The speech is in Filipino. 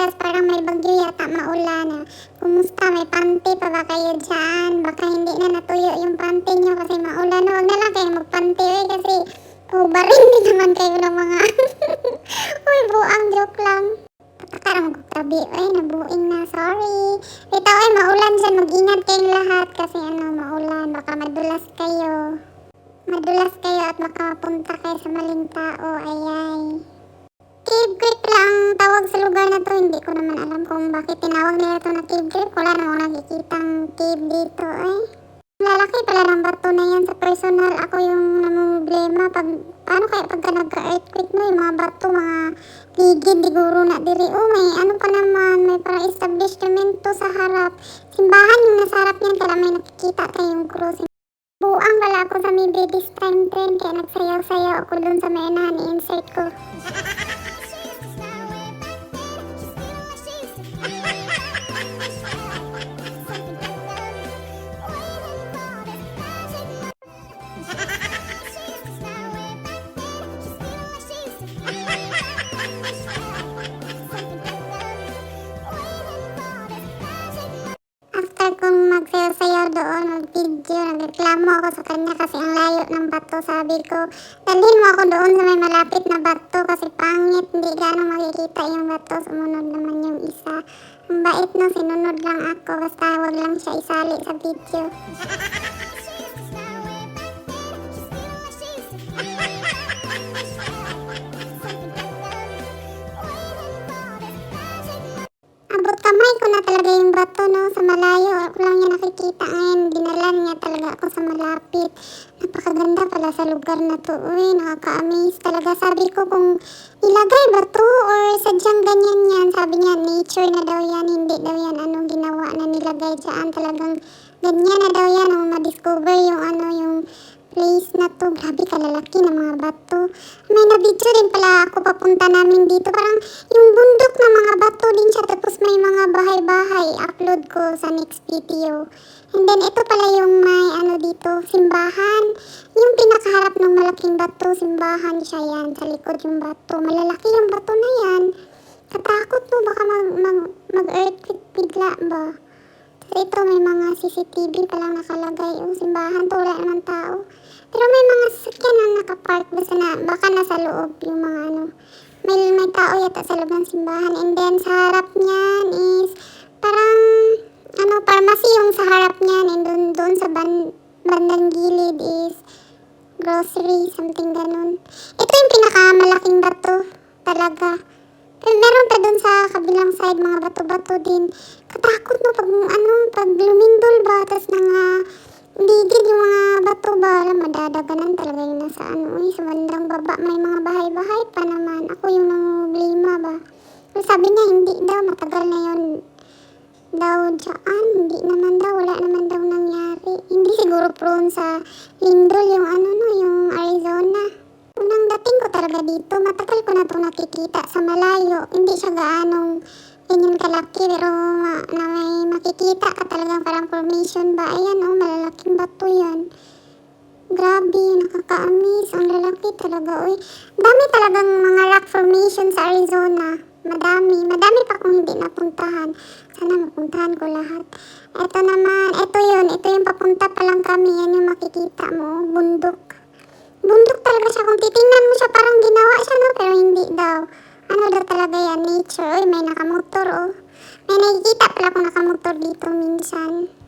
parehas, parang may bagyo yata maulan. Kumusta? May panty pa ba kayo dyan? Baka hindi na natuyo yung panty nyo kasi maulan. Huwag na lang kayo magpanty eh, kasi ubarin din naman kayo ng mga... Uy, buang joke lang. Pakarang kutabi, ay, nabuing na, sorry. Ito, ay, maulan dyan, mag-ingat kayong lahat kasi ano, maulan, baka madulas kayo. Madulas kayo at makapunta kayo sa maling tao, ayay. Lang tawag sa lugar na to. Hindi ko naman alam kung bakit tinawag nila to na cave creek. Wala namang nakikitang cave dito eh. Lalaki pala ng bato na yan sa personal. Ako yung namumblema. Pag, paano kaya pagka nagka-earthquake no, yung mga bato, mga ligid, diguro na diri. Oh, may ano pa naman, may parang establishment to sa harap. Simbahan yung nasa harap niyan, kaya may nakikita kayong cross. Buang pala ako sa may baby's time train, kaya nagsayaw-sayaw ako dun sa may unahan, i-insert ko. Doon, mag-video, nagreklamo ako sa kanya kasi ang layo ng bato. Sabi ko, dalhin mo ako doon sa may malapit na bato kasi pangit, hindi gano'ng makikita yung bato. Sumunod naman yung isa. Ang bait no, sinunod lang ako, basta wag lang siya isali sa video. Malayo. Ako lang niya nakikita ngayon. Dinala niya talaga ako sa malapit. Napakaganda pala sa lugar na to. Uy, nakaka-amaze talaga. Sabi ko kung ilagay ba to or sadyang ganyan yan. Sabi niya, nature na daw yan. Hindi daw yan anong ginawa na nilagay dyan. Talagang ganyan na daw yan. Nung ma-discover yung ano, yung place na to. Grabe kalalaki ng mga bato. May na-video din pala ako papunta namin dito. Parang yung bahay-bahay. Upload ko sa next video. And then ito pala yung may ano dito, simbahan. Yung pinakaharap ng malaking bato, simbahan siya yan. Sa likod yung bato. Malalaki yung bato na yan. Katakot mo, baka mag, mag, mag-earthquake bigla ba? Tapos ito may mga CCTV palang nakalagay. Yung simbahan to, wala naman tao. Pero may mga sasakyan na nakapark. Basta na, baka nasa loob yung mga ano. May, may tao yata sa loob ng simbahan. And then sa harap niyan is parang ano, pharmacy yung sa harap niyan. And doon, doon sa ban, bandang gilid is grocery, something ganun. Ito yung pinakamalaking bato talaga. Pero meron pa doon sa kabilang side, mga bato-bato din. Katakot no, pag ano, pag lumindol ba, tapos nga ligid yung mga bato ba, alam, madadaganan talaga yung nasa ano, eh, sa bandang baba, may mga bahay-bahay pa naman. Ako yung nangublima ba. Pero sabi niya, hindi daw, matagal na yun daw dyan. Hindi naman daw, wala naman daw nangyari. Hindi siguro prone sa lindol yung ano no, yung Arizona. Unang dating ko talaga dito, matagal ko na ito nakikita sa malayo. Hindi siya gaanong ganyan kalaki, pero ma- na may makikita ka talagang parang formation ba. Ayan oh, malalaking bato yan. Grabe, nakaka-amaze. Ang lalaki talaga. Uy, dami talagang mga rock formation sa Arizona. Madami. Madami pa kung hindi napuntahan. Sana mapuntahan ko lahat. Ito naman, papunta pa lang kami. Yan yung makikita mo. Bundok. Bundok talaga siya. Kung titingnan mo siya, parang ginawa siya, no? Pero hindi daw. Ano daw talaga yan? Nature. Uy, may nakamotor, oh. May nakikita pala kung nakamotor dito minsan.